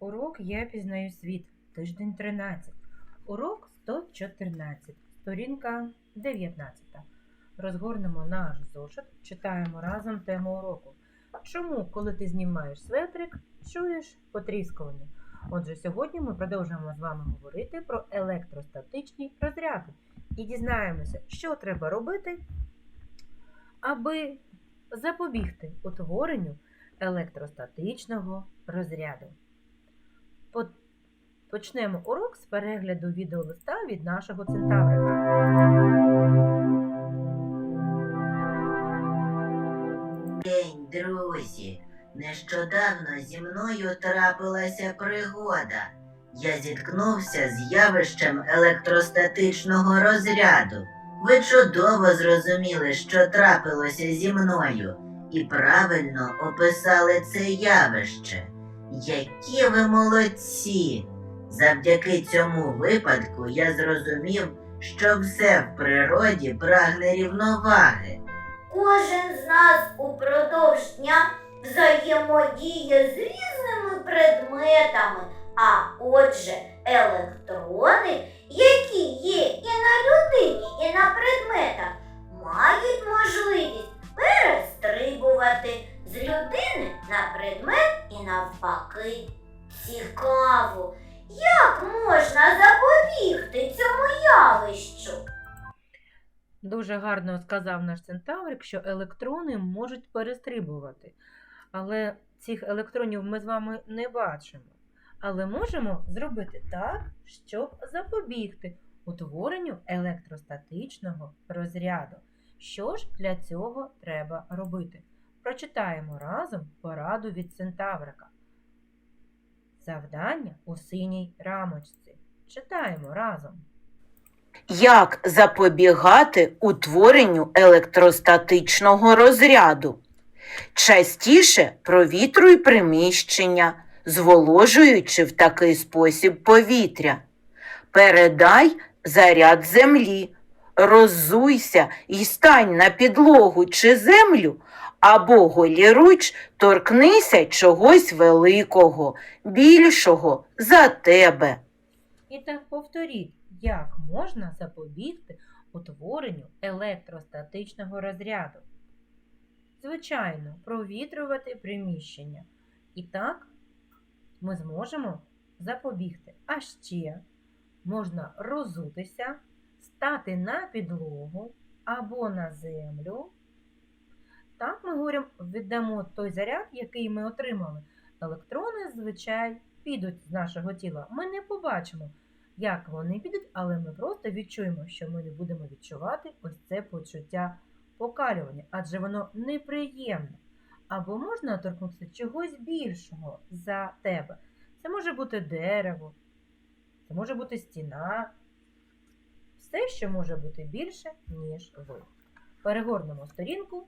Урок Я пізнаю світ. Тиждень 13. Урок 114. Сторінка 19. Розгорнемо наш зошит, читаємо разом тему уроку. Чому, коли ти знімаєш светрик, чуєш потріскування? Отже, сьогодні ми продовжуємо з вами говорити про електростатичні розряди і дізнаємося, що треба робити, аби запобігти утворенню електростатичного розряду. По- Почнемо урок з перегляду відеолиста від нашого центаврика. День, друзі. Нещодавно зі мною трапилася пригода. Я зіткнувся з явищем електростатичного розряду. Ви чудово зрозуміли, що трапилося зі мною, і правильно описали це явище. Які ви молодці! Завдяки цьому випадку я зрозумів, що все в природі прагне рівноваги. Кожен з нас упродовж дня взаємодіє з різними предметами, а отже, електрони, які є і на людині, і на предметах, мають можливість перестрибувати з людини на предмет і навпаки. Цікаво, як можна запобігти цьому явищу? Дуже гарно сказав наш центаврик, що електрони можуть перестрибувати. Але цих електронів ми з вами не бачимо. Але можемо зробити так, щоб запобігти утворенню електростатичного розряду. Що ж для цього треба робити? Прочитаємо разом пораду від центаврика. Завдання у синій рамочці. Читаємо разом. Як запобігати утворенню електростатичного розряду? Частіше провітруй приміщення, зволожуючи в такий спосіб повітря. Передай заряд землі, роззуйся і стань на підлогу чи землю, або голіруч торкнися чогось великого, більшого за тебе. І так повторіть, як можна запобігти утворенню електростатичного розряду. Звичайно, провітрювати приміщення. І так ми зможемо запобігти. А ще можна розутися, стати на підлогу або на землю. Так ми говоримо, віддамо той заряд, який ми отримали. Електрони, звичайно, підуть з нашого тіла. Ми не побачимо, як вони підуть, але ми просто відчуємо, що ми не будемо відчувати ось це почуття покалювання, адже воно неприємне. Або можна торкнутися чогось більшого за тебе. Це може бути дерево, це може бути стіна, все, що може бути більше, ніж ви. Перегорнемо сторінку,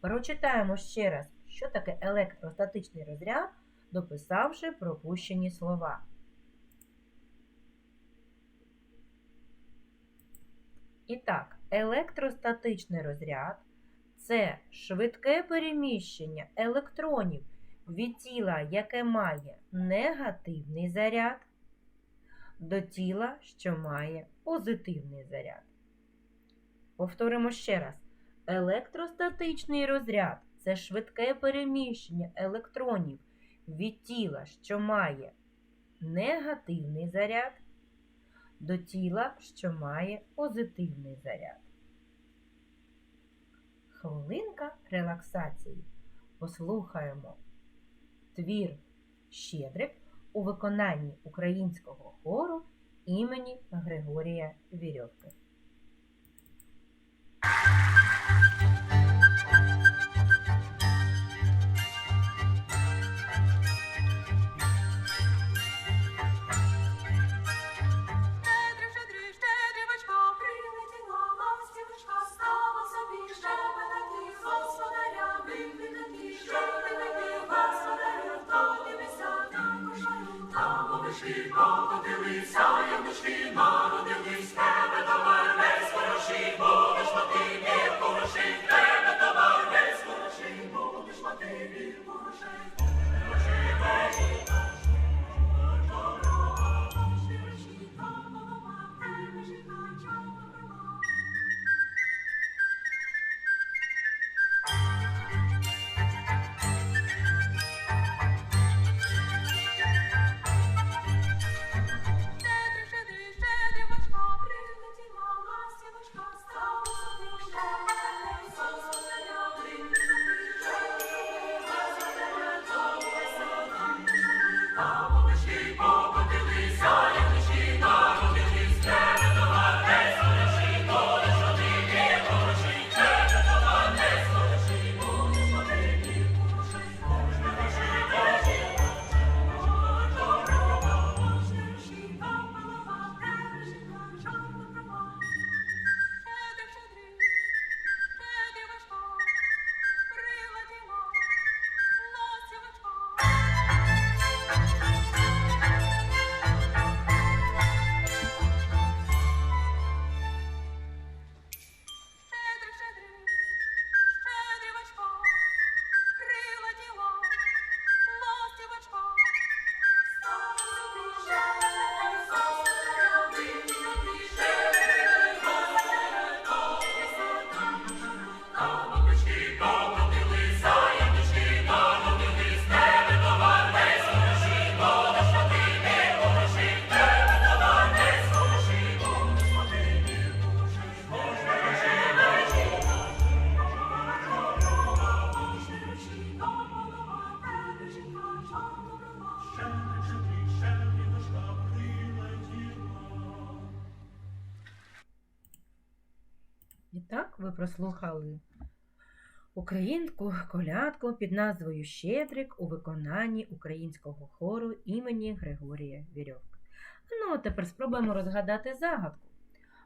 прочитаємо ще раз, що таке електростатичний розряд, дописавши пропущені слова. І так, електростатичний розряд це швидке переміщення електронів від тіла, яке має негативний заряд, до тіла, що має позитивний заряд. Повторимо ще раз: електростатичний розряд це швидке переміщення електронів від тіла, що має негативний заряд до тіла, що має позитивний заряд. Хвилинка релаксації. Послухаємо твір Щедрик у виконанні українського хору імені Григорія Вірьовки. Ви прослухали українську колядку під назвою Щедрик у виконанні українського хору імені Григорія Вірьовки. Ну, а тепер спробуємо розгадати загадку.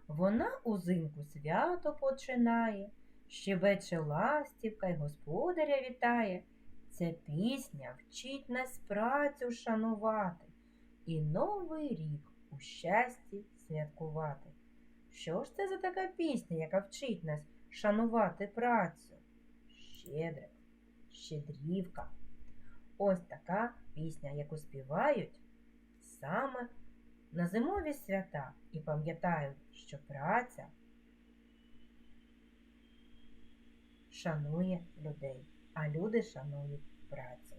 Вона узимку свято починає, щебече ластівка й господаря вітає. Ця пісня вчить нас працю шанувати і новий рік у щасті святкувати. Що ж це за така пісня, яка вчить нас шанувати працю? Щедрик, щедрівка. Ось така пісня, яку співають саме на зимові свята і пам'ятають, що праця шанує людей, а люди шанують працю.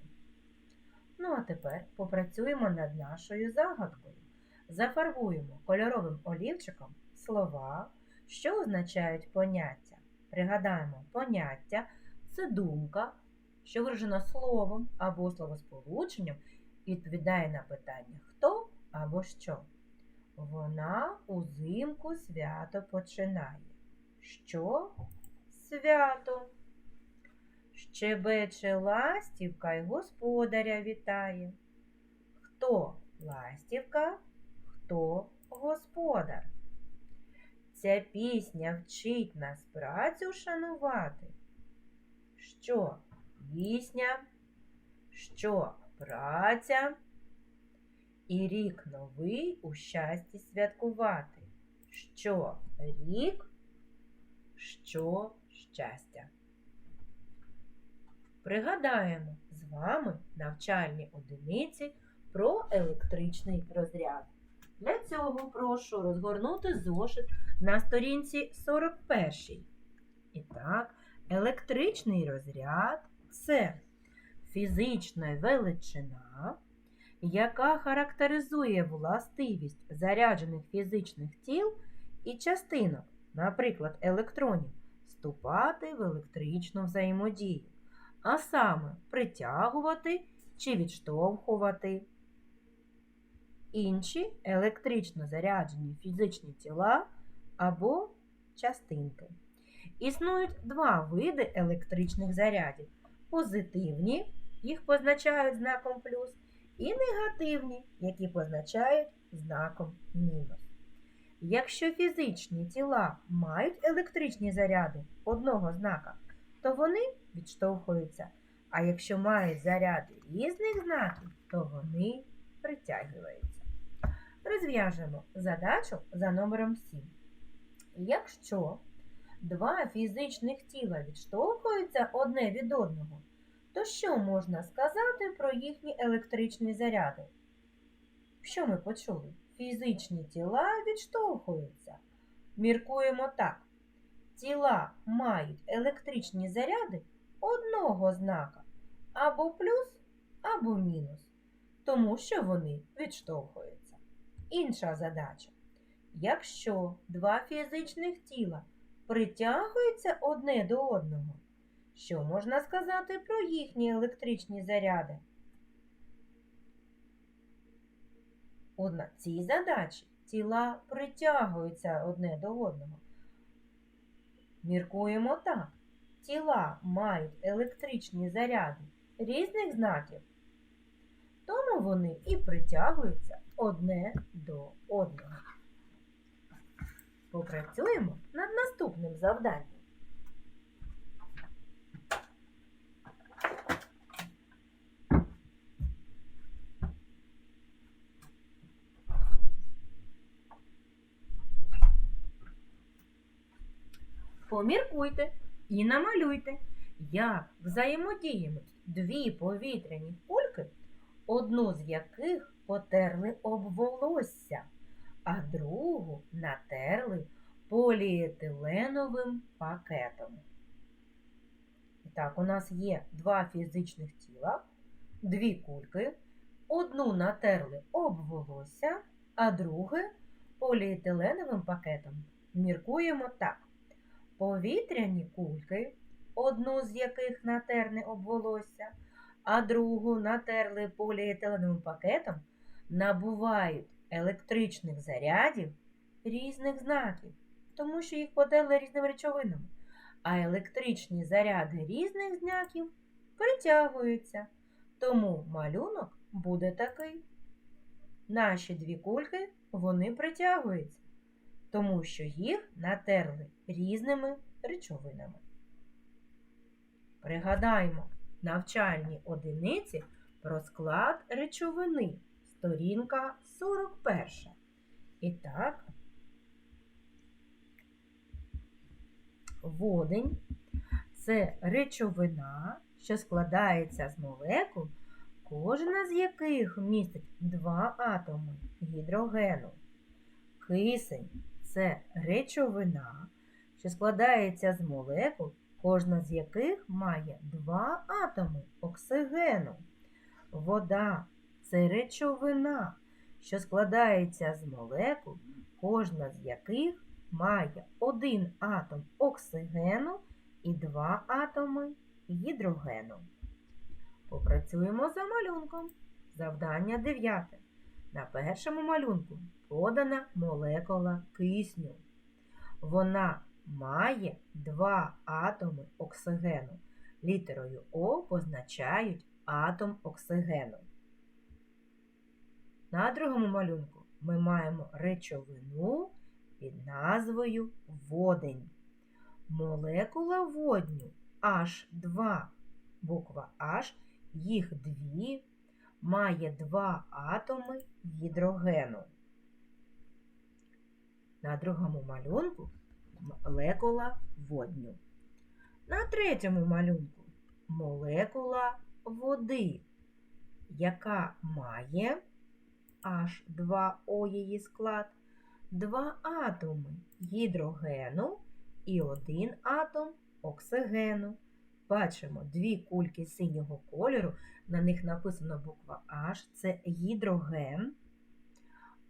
Ну а тепер попрацюємо над нашою загадкою. Зафарбуємо кольоровим олівчиком слова, що означають поняття. Пригадаємо, поняття це думка, що виражена словом або словосполученням і відповідає на питання хто або що. Вона узимку свято починає. Що? Свято. Щебече ластівка й господаря вітає. Хто ластівка, хто господар? Ця пісня вчить нас працю шанувати. Що пісня, що праця, і рік новий у щасті святкувати. Що рік, що щастя. Пригадаємо з вами навчальні одиниці про електричний розряд. Для цього прошу розгорнути зошит на сторінці 41. І так, електричний розряд це фізична величина, яка характеризує властивість заряджених фізичних тіл і частинок, наприклад, електронів, вступати в електричну взаємодію, а саме притягувати чи відштовхувати інші електрично заряджені фізичні тіла або частинки. Існують два види електричних зарядів: позитивні, їх позначають знаком плюс, і негативні, які позначають знаком мінус. Якщо фізичні тіла мають електричні заряди одного знака, то вони відштовхуються. А якщо мають заряди різних знаків, то вони притягуються. Розв'яжемо задачу за номером 7. Якщо два фізичних тіла відштовхуються одне від одного, то що можна сказати про їхні електричні заряди? Що ми почули? Фізичні тіла відштовхуються. Міркуємо так. Тіла мають електричні заряди одного знака або плюс, або мінус, тому що вони відштовхуються. Інша задача. Якщо два фізичних тіла притягуються одне до одного, що можна сказати про їхні електричні заряди? У на цій задачі тіла притягуються одне до одного. Міркуємо так. Тіла мають електричні заряди різних знаків, тому вони і притягуються одне до одного. Попрацюємо над наступним завданням. Поміркуйте і намалюйте, як взаємодіють дві повітряні кульки, одну з яких потерли об волосся, а другу натерли поліетиленовим пакетом. І так, у нас є два фізичних тіла, дві кульки, одну натерли об волосся, а друге поліетиленовим пакетом. Міркуємо так. Повітряні кульки, одну з яких натерли об волосся, а другу натерли поліетиленовим пакетом, набувають електричних зарядів різних знаків. тому що їх подали різними речовинами, а електричні заряди різних знаків притягуються. Тому малюнок буде такий. Наші дві кульки вони притягуються, тому що їх натерли різними речовинами. Пригадаємо навчальні одиниці про склад речовини. Сторінка 41. І так, водень це речовина, що складається з молекул, кожна з яких містить два атоми гідрогену. Кисень це речовина, що складається з молекул, кожна з яких має два атоми оксигену. Вода це речовина, що складається з молекул, кожна з яких має один атом оксигену і два атоми гідрогену. Попрацюємо за малюнком. Завдання 9. На першому малюнку подана молекула кисню. Вона має два атоми оксигену. Літерою О позначають атом оксигену. На другому малюнку ми маємо речовину під назвою водень. Молекула водню H2, буква H, їх дві, має два атоми гідрогену. На другому малюнку молекула водню. На третьому малюнку молекула води, яка має H2O її склад, два атоми гідрогену і один атом оксигену. Бачимо дві кульки синього кольору, на них написано буква H, це гідроген,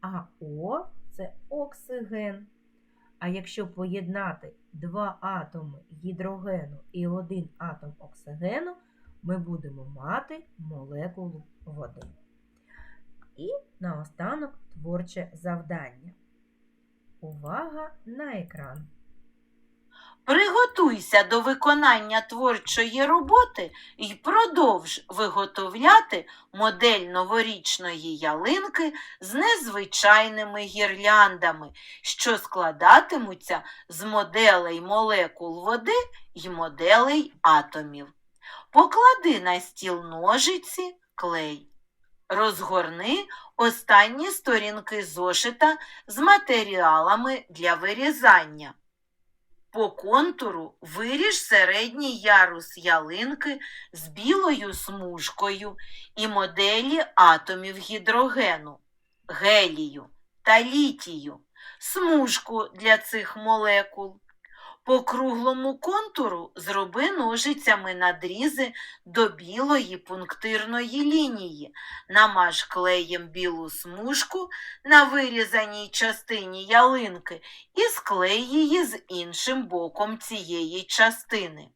а О це оксиген. А якщо поєднати два атоми гідрогену і один атом оксигену, ми будемо мати молекулу води. І наостанок творче завдання. Увага на екран! Приготуйся до виконання творчої роботи і продовж виготовляти модель новорічної ялинки з незвичайними гірляндами, що складатимуться з моделей молекул води і моделей атомів. Поклади на стіл ножиці, клей. Розгорни останні сторінки зошита з матеріалами для вирізання. По контуру виріж середній ярус ялинки з білою смужкою і моделі атомів гідрогену, гелію та літію, смужку для цих молекул. По круглому контуру зроби ножицями надрізи до білої пунктирної лінії. Намаж клеєм білу смужку на вирізаній частині ялинки і склей її з іншим боком цієї частини.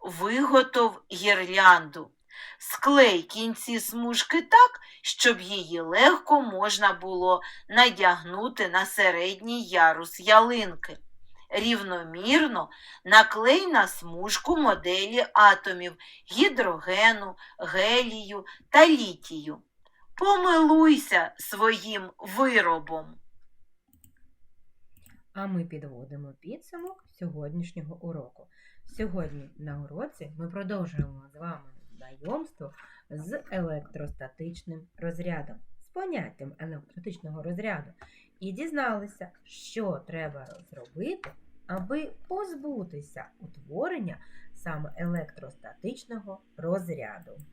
Виготов гірлянду. Склей кінці смужки так, щоб її легко можна було надягнути на середній ярус ялинки. Рівномірно наклей на смужку моделі атомів гідрогену, гелію та літію. Помилуйся своїм виробом. А ми підводимо підсумок сьогоднішнього уроку. Сьогодні на уроці ми продовжуємо з вами знайомство з електростатичним розрядом, поняттям електротичного розряду, і дізналися, що треба зробити, аби позбутися утворення саме електростатичного розряду.